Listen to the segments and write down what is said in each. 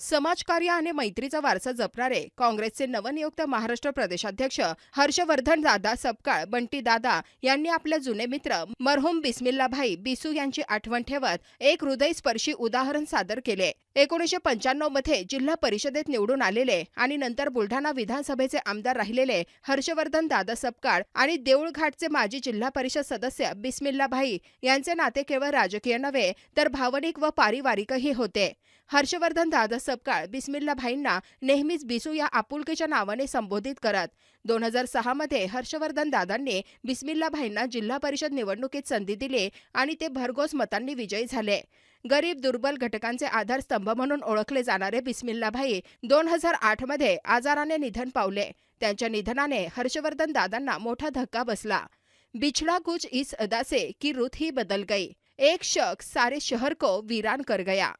समाजकार्य आणि मैत्रीचा वारसा जपणारे काँग्रेसचे नवनियुक्त महाराष्ट्र प्रदेशाध्यक्ष हर्षवर्धन दादा सपकाळ बंटी दादा यांनी आपले जुने मित्र मरहुम बिस्मिल्लाभाई बिसू यांची आठवण ठेवत एक हृदयस्पर्शी उदाहरण सादर केले. एकोणीसशे पंच्याण्णवमध्ये जिल्हा परिषदेत निवडून आलेले आणि नंतर बुलढाणा विधानसभेचे आमदार राहिलेले हर्षवर्धन दादा सपकाळ आणि देऊळघाटचे माजी जिल्हा परिषद सदस्य बिस्मिल्लाभाई यांचे नाते केवळ राजकीय नव्हे तर भावनिक व पारिवारिकही होते. हर्षवर्धन दादा सपकाळ बिस्मिल्लाभाईंना नेहमीच बिसू या आपुलकीच्या नावाने संबोधित करत. दोन हजार सहा मध्ये हर्षवर्धन दादांनी बिस्मिल्लाभाईंना जिल्हा परिषद निवडणुकीत संधी दिली आणि ते भरघोस मतांनी विजयी झाले. गरीब दुर्बल घटकांचे आधारस्तंभ म्हणून ओळखले जाणारे बिस्मिल्लाभाई दोन हजार आठमध्ये आजाराने निधन पावले. त्यांच्या निधनाने हर्षवर्धन दादांना मोठा धक्का बसला. बिछड़ा कुछ इस अदा से की रुत ही बदल गई. एक शख्स सारे शहर को वीरान कर गया.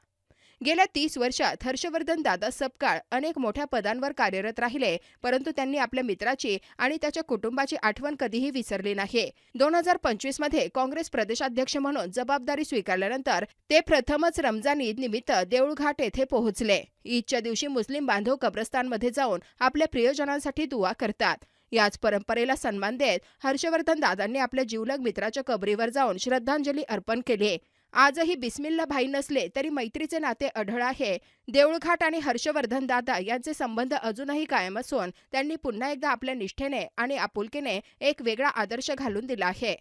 गेल्या तीस वर्षात हर्षवर्धन दादा सपकाळ अनेक मोठ्या पदांवर कार्यरत राहिले परंतु त्यांनी आपल्या मित्राची आणि त्याच्या कुटुंबाची आठवण कधीही विसरली नाही. दोन हजार पंचवीसमध्ये काँग्रेस प्रदेशाध्यक्ष म्हणून जबाबदारी स्वीकारल्यानंतर ते प्रथमच रमजान ईद निमित्त देऊळघाट येथे पोहोचले. ईदच्या दिवशी मुस्लिम बांधव कब्रस्तानमध्ये जाऊन आपल्या प्रियजनांसाठी दुवा करतात. याच परंपरेला सन्मान देत हर्षवर्धन दादांनी आपल्या जीवलग मित्राच्या कबरीवर जाऊन श्रद्धांजली अर्पण केली. आजही बिस्मिल्ला भाई नसले तरी मैत्रीचे नाते अढळ आहे. देऊळघाट आणि हर्षवर्धन दादा यांचे संबंध अजूनही कायम असून त्यांनी पुन्हा एकदा आपल्या निष्ठेने आणि आपुलकीने एक वेगळा आदर्श घालून दिला आहे.